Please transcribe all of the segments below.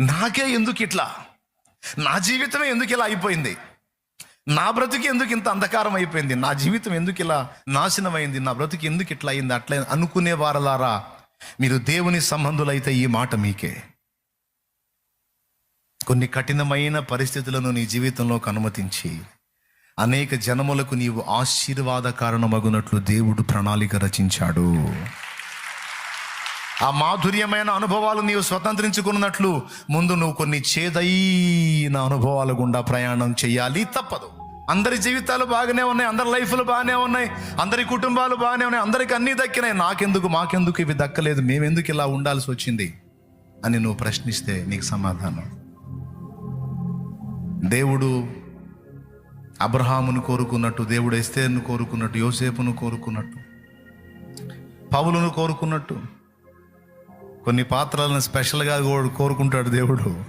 నాకే ఎందుకు ఇట్లా? నా జీవితమే ఎందుకు ఇలా అయిపోయింది? నా బ్రతుకి ఎందుకు ఇంత అంధకారం అయిపోయింది? నా జీవితం ఎందుకు ఇలా నాశనమైంది? నా బ్రతుకి ఎందుకు ఇట్లా అయింది? అట్లా అనుకునే వారలారా? మీరు దేవుని సంబంధులైతే ఈ మాట మీకే. కొన్ని కఠినమైన పరిస్థితులను నీ జీవితంలోకి అనుమతించి అనేక జనములకు నీవు ఆశీర్వాద కారణమగునట్లు దేవుడు ప్రణాళిక రచించాడు. ఆ మాధుర్యమైన అనుభవాలు నీవు స్వతంత్రించుకున్నట్లు ముందు నువ్వు కొన్ని చేదైన అనుభవాల గుండా ప్రయాణం చేయాలి తప్పదు. అందరి జీవితాలు బాగానే ఉన్నాయి అందరి లైఫ్లు బాగానే ఉన్నాయి అందరి కుటుంబాలు బాగానే ఉన్నాయి అందరికి అన్నీ దక్కినాయి. నాకెందుకు మాకెందుకు ఇవి దక్కలేదు మేమెందుకు ఇలా ఉండాల్సి వచ్చింది అని నువ్వు ప్రశ్నిస్తే నీకు సమాధానం. దేవుడు అబ్రహామును కోరుకున్నట్టు దేవుడు ఎస్తేను కోరుకున్నట్టు యోసేపును కోరుకున్నట్టు పౌలును కోరుకున్నట్టు కొన్ని పాత్రలను స్పెషల్గా కోరుకుంటాడు దేవుడు.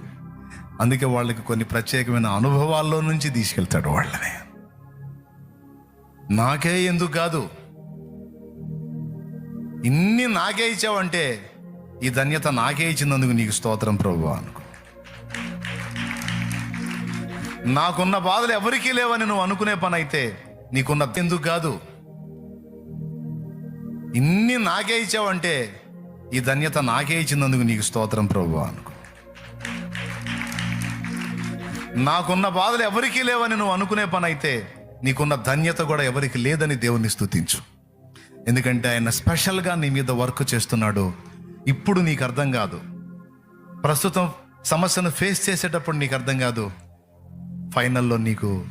అందుకే వాళ్ళకి కొన్ని ప్రత్యేకమైన అనుభవాల్లో నుంచి తీసుకెళ్తాడు వాళ్ళని. నాకే ఎందుకు కాదు? ఇన్ని నాకే ఇచ్చావంటే ఈ ధన్యత నాకే ఇచ్చినందుకు నీకు స్తోత్రం ప్రభు అనుకో. నాకున్న బాధలు ఎవరికీ లేవని నువ్వు అనుకునే పని అయితే నీకున్న ఎందుకు కాదు? ఇన్ని నాకే ఇచ్చావంటే ఈ ధన్యత నాకే ఇచ్చినందుకు నీకు స్తోత్రం ప్రభు అనుకో నాకున్న బాధలు ఎవరికీ లేవని నువ్వు అనుకునే పని అయితే నీకున్న ధన్యత కూడా ఎవరికి లేదని దేవుని స్థుతించు ఎందుకంటే ఆయన స్పెషల్గా నీ మీద వర్క్ చేస్తున్నాడు. ఇప్పుడు నీకు అర్థం కాదు. ప్రస్తుతం సమస్యను ఫేస్ చేసేటప్పుడు నీకు అర్థం కాదు. ఫైనల్లో నీకు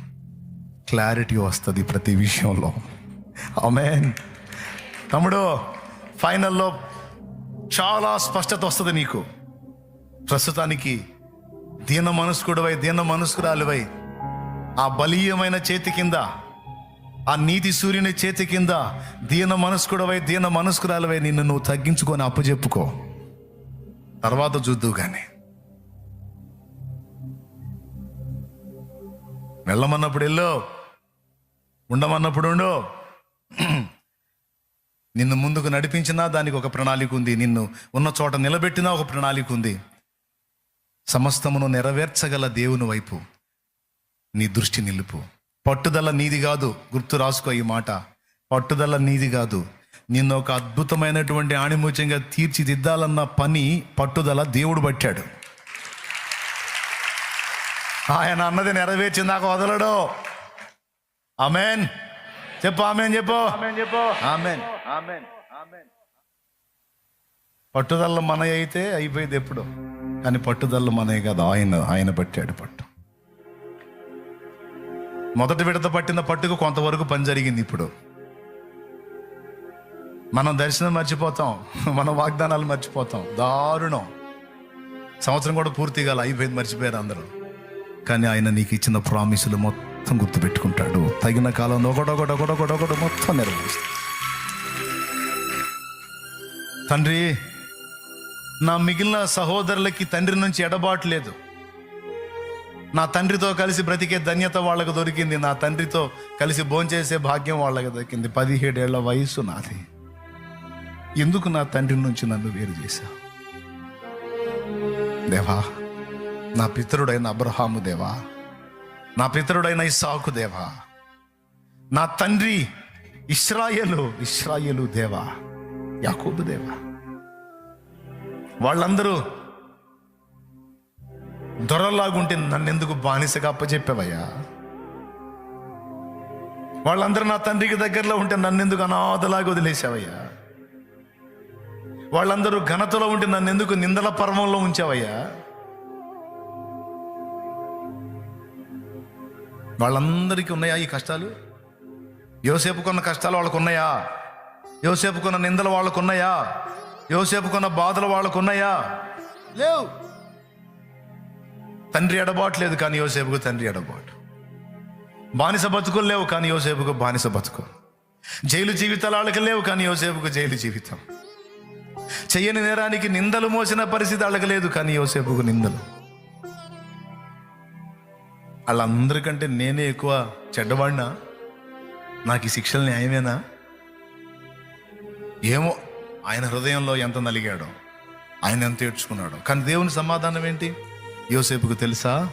క్లారిటీ వస్తుంది ప్రతి విషయంలో. అమెన్ తమ్ముడు ఫైనల్లో చాలా స్పష్టత వస్తుంది నీకు. ప్రస్తుతానికి దీన మనస్కుడవై దీన మనస్కురాలువై ఆ బలీయమైన చేతి కింద ఆ నీతి సూర్యుని చేతి కింద దీన మనస్కుడవై దీన మనస్కురాలువై నిన్ను నువ్వు తగ్గించుకొని అప్పచెప్పుకో తర్వాత చూద్దువు కానీ వెళ్ళమన్నప్పుడు వెళ్ళు. ఉండమన్నప్పుడు ఉండు. నిన్ను ముందుకు నడిపించినా దానికి ఒక ప్రణాళిక ఉంది. నిన్ను ఉన్న చోట నిలబెట్టినా ఒక ప్రణాళిక ఉంది. సమస్తమును నెరవేర్చగల దేవుని వైపు నీ దృష్టి నిలుపు. పట్టుదల నీది కాదు గుర్తు రాసుకో ఈ మాట. పట్టుదల నీది కాదు. నిన్ను ఒక అద్భుతమైనటువంటి ఆణిముత్యంగా తీర్చిదిద్దాలన్న పని పట్టుదల దేవుడు పట్టాడు. ఆయన అన్నది నెరవేర్చిందాక వదలడు. అమెన్ చెప్పు ఆమెన్ చెప్పు. ఆమెన్ పట్టుదల మన అయితే అయిపోయింది ఎప్పుడు? కానీ పట్టుదల మనే కాదు ఆయన ఆయన పట్టాడు పట్టు. మొదటి విడత పట్టిన పట్టుకు కొంతవరకు పని జరిగింది ఇప్పుడు. మనం దర్శనం మర్చిపోతాం మన వాగ్దానాలు మర్చిపోతాం. దారుణం. సంవత్సరం కూడా పూర్తిగా అయిపోయింది మర్చిపోయారు అందరూ. కానీ ఆయన నీకు ఇచ్చిన ప్రామిసులు మొత్తం గుర్తుపెట్టుకుంటాడు తగిన కాలంలో ఒకటొకటి ఒకటొకటి ఒకటి మొత్తం నెరవేరుస్తాడు తండ్రి నా మిగిలిన సహోదరులకి తండ్రి నుంచి ఎడబాటు లేదు. నా తండ్రితో కలిసి బ్రతికే ధన్యత వాళ్ళకు దొరికింది. నా తండ్రితో కలిసి భోంచేసే భాగ్యం వాళ్ళకి దొరికింది పదిహేడేళ్ళ వయసు నాది. ఎందుకు నా తండ్రి నుంచి నన్ను వేరు చేశావు? దేవా నా పితరుడైన అబ్రహాము దేవా నా పితరుడైన ఇసాకు దేవా. నా తండ్రి ఇస్రాయేలు ఇస్రాయేలు దేవా. యాకూబు దేవా. వాళ్ళందరూ దొరలాగుంటే నన్నెందుకు బానిసగా అప్పచెప్పావయ్యా వాళ్ళందరూ నా తండ్రికి దగ్గరలో ఉంటే నన్నెందుకు అనాథలాగా వదిలేసావయ్యా? వాళ్ళందరూ ఘనతలో ఉంటే నన్నెందుకు నిందల పర్వంలో ఉంచావయ్యా? వాళ్ళందరికీ ఉన్నాయా ఈ కష్టాలు? యోసేపుకున్న కష్టాలు వాళ్ళకు ఉన్నాయా యోసేపుకున్న నిందలు వాళ్ళకు ఉన్నాయా యోసేపుకున్న బాధలు వాళ్ళకు ఉన్నాయా లేవు. తండ్రి ఎడబాటు లేదు కానీ యోసేపుకు తండ్రి ఎడబాటు. బానిస బతుకులు లేవు కానీ యోసేపుకు బానిస బతుకు. జైలు జీవితాలు వాళ్ళకి లేవు కానీ యోసేపుకు జైలు జీవితం. చెయ్యని నేరానికి నిందలు మోసిన పరిస్థితి వాళ్ళకి లేదు కానీ యోసేపుకు నిందలు. వాళ్ళందరికంటే నేనే ఎక్కువ చెడ్డవాడినా? నాకు ఈ శిక్షలు న్యాయమేనా? ఏమో ఆయన హృదయంలో ఎంత నలిగాడో ఆయన ఎంత ఏడ్చుకున్నాడు. కానీ దేవుని సమాధానం ఏంటి? యోసేపుకు తెలుసా?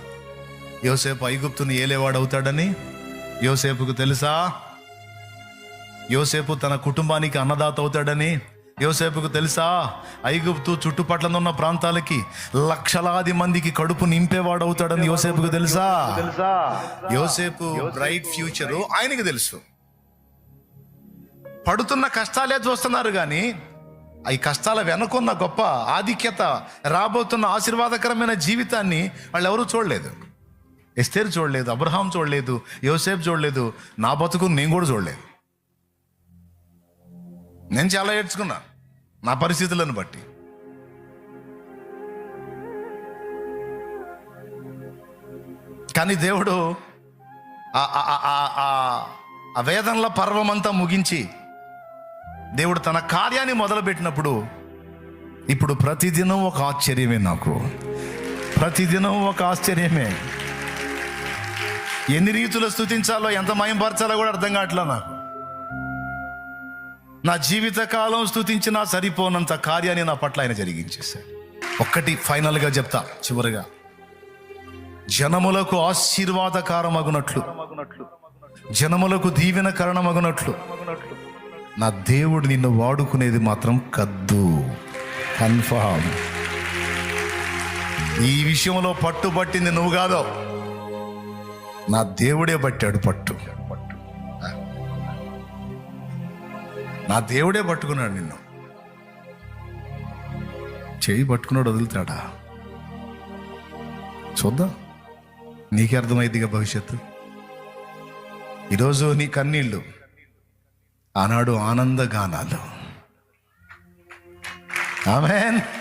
యోసేపు ఐగుప్తుని ఏలేవాడు అవుతాడని యోసేపుకు తెలుసా? యోసేపు తన కుటుంబానికి అన్నదాత అవుతాడని? యోసేపుకు తెలుసా? ఐగుప్తు చుట్టుపట్ల ఉన్న ప్రాంతాలకి లక్షలాది మందికి కడుపు నింపేవాడు అవుతాడని యోసేపుకు తెలుసా? యోసేపు బ్రైట్ ఫ్యూచరు ఆయనకి తెలుసు. పడుతున్న కష్టాలే చూస్తున్నారు కానీ ఈ కష్టాల వెనకున్న గొప్ప ఆధిక్యత రాబోతున్న ఆశీర్వాదకరమైన జీవితాన్ని వాళ్ళు ఎవరూ చూడలేదు. ఎస్తేరు చూడలేదు అబ్రహాం చూడలేదు యోసేపు చూడలేదు నా బతుకు నేను కూడా చూడలేదు. నేను చాలా ఏడ్చుకున్నా. నా పరిస్థితులను బట్టి. కానీ దేవుడు ఆ- వేదనల పర్వమంతా ముగించి దేవుడు తన కార్యాన్ని మొదలుపెట్టినప్పుడు ఇప్పుడు ప్రతిదినం ఒక ఆశ్చర్యమే నాకు. ప్రతిదినం ఒక ఆశ్చర్యమే. ఎన్ని రీతులు స్థుతించాలో ఎంత మయంపరచాలో కూడా అర్థం కావట్లే నాకు. నా జీవిత కాలం స్థుతించినా సరిపోనంత కార్యాన్ని నా పట్ల ఆయన జరిగించేశాడు. ఒక్కటి ఫైనల్గా చెప్తా చివరిగా. జనములకు ఆశీర్వాదకారమగునట్లు జనములకు దీవెన కారణమగునట్లు నా దేవుడు నిన్ను వాడుకునేది మాత్రం కద్దు. కన్ఫామ్. ఈ విషయంలో పట్టుబట్టింది నువ్వు కాదో. నా దేవుడే పట్టాడు పట్టు. నా దేవుడే పట్టుకున్నాడు నిన్ను. చేయి పట్టుకున్నాడు వదులుతాడా చూద్దాం. నీకే అర్థమైందిగా భవిష్యత్తు? ఈరోజు నీ కన్నీళ్ళు ఆనాడు ఆనంద గానాలు ఆమెన్.